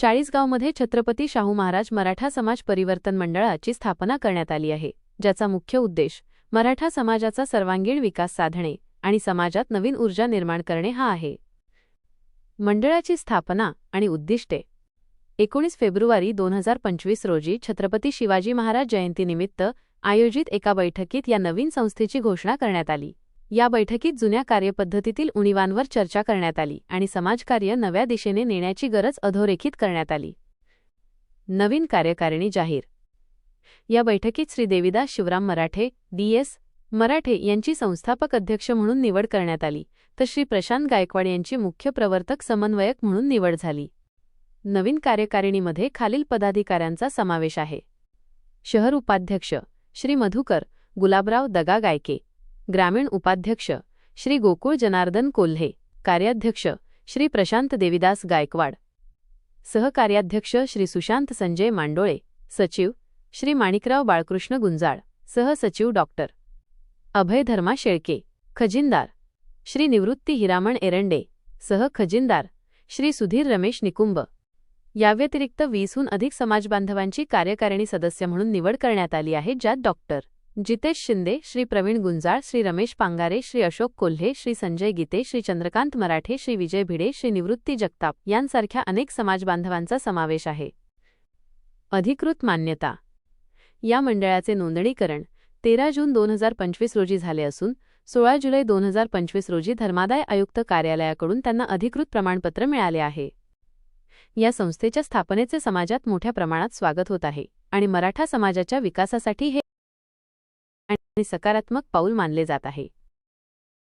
चाळीसगावमध्ये छत्रपती शाहू महाराज मराठा समाज परिवर्तन मंडळाची स्थापना करण्यात आली आहे ज्याचा मुख्य उद्देश मराठा समाजाचा सर्वांगीण विकास साधणे आणि समाजात नवीन ऊर्जा निर्माण करणे हा आहे. मंडळाची स्थापना आणि उद्दिष्टे. एकोणीस फेब्रुवारी दोन हजार पंचवीस रोजी छत्रपती शिवाजी महाराज जयंतीनिमित्त आयोजित एका बैठकीत या नवीन संस्थेची घोषणा करण्यात आली. या बैठकीत जुन्या कार्यपद्धतीतील उणीवांवर चर्चा करण्यात आली आणि समाजकार्य नव्या दिशेने नेण्याची गरज अधोरेखित करण्यात आली. नवीन कार्यकारिणी जाहीर. या बैठकीत श्री देविदास शिवराम मराठे डीएस मराठे यांची संस्थापक अध्यक्ष म्हणून निवड करण्यात आली तर श्री प्रशांत गायकवाड यांची मुख्य प्रवर्तक समन्वयक म्हणून निवड झाली. नवीन कार्यकारिणीमध्ये खालील पदाधिकाऱ्यांचा समावेश आहे. शहर उपाध्यक्ष श्री मधुकर गुलाबराव दगा गायके ग्रामीण उपाध्यक्ष श्री गोकुळ जनार्दन कोल्हे कार्याध्यक्ष श्री प्रशांत देविदास गायकवाड सहकार्याध्यक्ष श्री सुशांत संजय मांडोळे सचिव श्री माणिकराव बाळकृष्ण गुंजाळ सहसचिव डॉक्टर अभय धर्मा शेळके खजिनदार श्री निवृत्ती हिरामण एरंडे सह खजिनदार श्री सुधीर रमेश निकुंब. याव्यतिरिक्त वीसहून अधिक समाजबांधवांची कार्यकारिणी सदस्य म्हणून निवड करण्यात आली आहे ज्यात डॉक्टर जितेश शिंदे श्री प्रवीण गुंजाळ श्री रमेश पांगारे श्री अशोक कोल्हे श्री संजय गीते श्री चंद्रकांत मराठे श्री विजय भिडे श्री निवृत्ती जगताप यांसारख्या अनेक समाजबांधवांचा समावेश आहे. अधिकृत मान्यता. या मंडळाचे नोंदणीकरण तेरा जून दोन हजार पंचवीस रोजी झाले असून सोळा जुलै दोन हजार पंचवीस रोजी धर्मादाय आयुक्त कार्यालयाकडून त्यांना अधिकृत प्रमाणपत्र मिळाले आहे. या संस्थेच्या स्थापनेचे समाजात मोठ्या प्रमाणात स्वागत होत आहे आणि मराठा समाजाच्या विकासासाठी हे आणि सकारात्मक पाऊल मानले जात आहे.